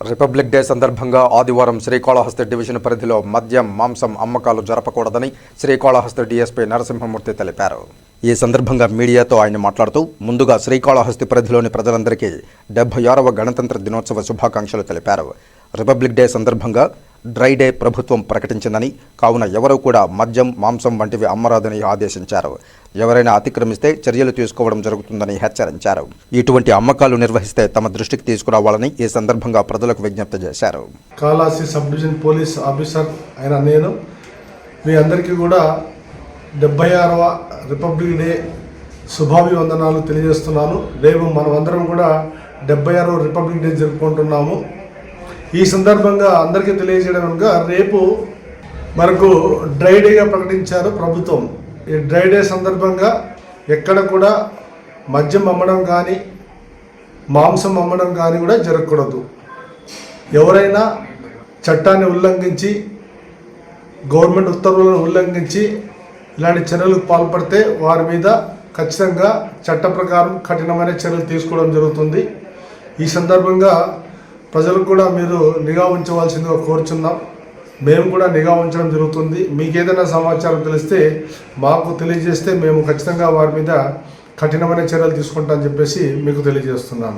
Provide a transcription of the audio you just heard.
Republic day సందర్భంగా ఆదివారం Srikalahasti division పరిధిలో మద్యం మాంసం అమ్మకాలు జరపకూడదని శ్రీకాళహస్తి డీఎస్పీ నరసింహమూర్తి తెలిపారు. ఈ సందర్భంగా మీడియాతో ఆయన మాట్లాడుతూ ముందుగా శ్రీకాళహస్తి పరిధిలోని ప్రజలందరికీ డెబ్బై ఆరవ గణతంత్ర దినోత్సవ శుభాకాంక్షలు తెలిపారు. రిపబ్లిక్ డే సందర్భంగా డ్రై డే ప్రభుత్వం ప్రకటించిందని కావున ఎవరూ కూడా మద్యం మాంసం వంటివి అమ్మరాదని ఆదేశించారు. ఎవరైనా అతిక్రమిస్తే చర్యలు తీసుకోవడం జరుగుతుందని హెచ్చరించారు. ఇటువంటి అమ్మకాలు నిర్వహిస్తే తమ దృష్టికి తీసుకురావాలని ఈ సందర్భంగా ప్రజలకు విజ్ఞప్తి చేశారు. కాలాసి సబ్ డివిజన్ పోలీస్ ఆఫీసర్ అయిన నేను మీ అందరికీ కూడా డెబ్బై ఆరవ రిపబ్లిక్ డే శుభాభివందనాలు తెలియజేస్తున్నాను. రేపు మనమందరం కూడా డెబ్బై ఆరవ రిపబ్లిక్ డే జరుపుకుంటున్నాము. ఈ సందర్భంగా అందరికీ తెలియజేయడం కనుక రేపు మనకు డ్రై డేగా ప్రకటించారు ప్రభుత్వం. ఈ డ్రై డే సందర్భంగా ఎక్కడ కూడా మద్యం అమ్మడం కానీ మాంసం అమ్మడం కానీ కూడా జరగకూడదు. ఎవరైనా చట్టాన్ని ఉల్లంఘించి గవర్నమెంట్ ఉత్తర్వులను ఉల్లంఘించి ఇలాంటి చర్యలకు పాల్పడితే వారి మీద ఖచ్చితంగా చట్ట ప్రకారం కఠినమైన చర్యలు తీసుకోవడం జరుగుతుంది. ఈ సందర్భంగా ప్రజలకు కూడా మీరు నిఘా ఉంచవలసిందిగా కోరుచున్నాం. మేము కూడా నిఘా ఉంచడం జరుగుతుంది. మీకు ఏదైనా సమాచారం తెలిస్తే మాకు తెలియజేస్తే మేము ఖచ్చితంగా వారి మీద కఠినమైన చర్యలు తీసుకుంటామని చెప్పేసి మీకు తెలియజేస్తున్నాను.